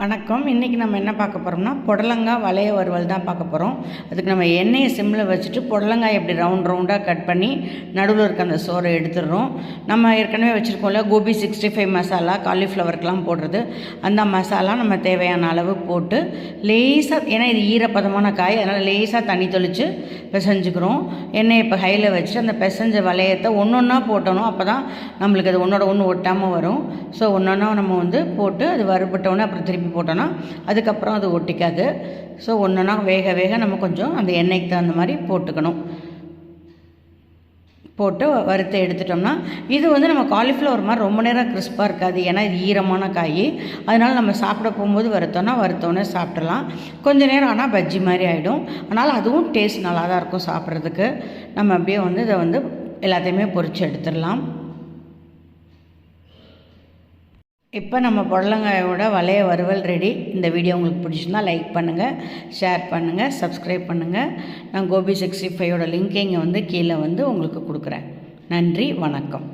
வணக்கம். இன்றைக்கி நம்ம என்ன பார்க்க போகிறோம்னா புடலங்காய் வளைய வறுவல் தான் பார்க்க போகிறோம் அதுக்கு நம்ம எண்ணெயை சிம்மில் வச்சுட்டு புடலங்காய் எப்படி ரவுண்ட் ரவுண்டாக கட் பண்ணி நடுவில் இருக்க அந்த சோறை எடுத்துடுறோம். நம்ம ஏற்கனவே வச்சுருக்கோம்ல கோபி சிக்ஸ்டி ஃபைவ் மசாலா காலிஃப்ளவருக்கெலாம் போடுறது. அந்த மசாலா நம்ம தேவையான அளவு போட்டு லேசாக ஏன்னா இது ஈரப்பதமான காய் அதனால் லேசாக தண்ணி தெளித்து பிசைஞ்சுக்கிறோம். எண்ணெயை இப்போ ஹையில் வச்சுட்டு அந்த பிசைஞ்ச வளையத்தை ஒன்று ஒன்றா போட்டணும். அப்போ தான் நம்மளுக்கு அது ஒன்றோட ஒன்று ஒட்டாமல் வரும். ஸோ ஒன்று ஒன்றா நம்ம வந்து போட்டு அது வறுபட்டோன்னே அப்புறம் திருப்பி போட்டோன்னா அதுக்கப்புறம் அது ஒட்டிக்காது. ஸோ ஒன்றா வேக வேக நம்ம கொஞ்சம் அந்த எண்ணெய்க்கு தகுந்த மாதிரி போட்டுக்கணும். போட்டு வறுத்து எடுத்துட்டோம்னா இது வந்து நம்ம காலிஃப்ளவர் மாதிரி ரொம்ப நேரம் கிறிஸ்பாக இருக்காது. ஏன்னா இது ஈரமான காய். அதனால் நம்ம சாப்பிட போகும்போது வறுத்தோன்னா வறுத்தோன்னே சாப்பிடலாம். கொஞ்ச நேரம் ஆனால் பஜ்ஜி மாதிரி ஆகிடும் ஆனால் அதுவும் டேஸ்ட் நல்லா தான் இருக்கும் சாப்பிட்றதுக்கு. நம்ம அப்படியே வந்து இதை வந்து எல்லாத்தையுமே பொரித்து எடுத்துடலாம். இப்போ நம்ம புடலங்காயோட வளைய வறுவல் ரெடி இந்த வீடியோ உங்களுக்கு பிடிச்சிருந்தா லைக் பண்ணுங்கள் ஷேர் பண்ணுங்கள் சப்ஸ்கிரைப் பண்ணுங்கள் நான் கோபி சிக்ஸ்டி ஃபைவோட லிங்க் இங்கே வந்து கீழே வந்து உங்களுக்கு கொடுக்குறேன். நன்றி வணக்கம்.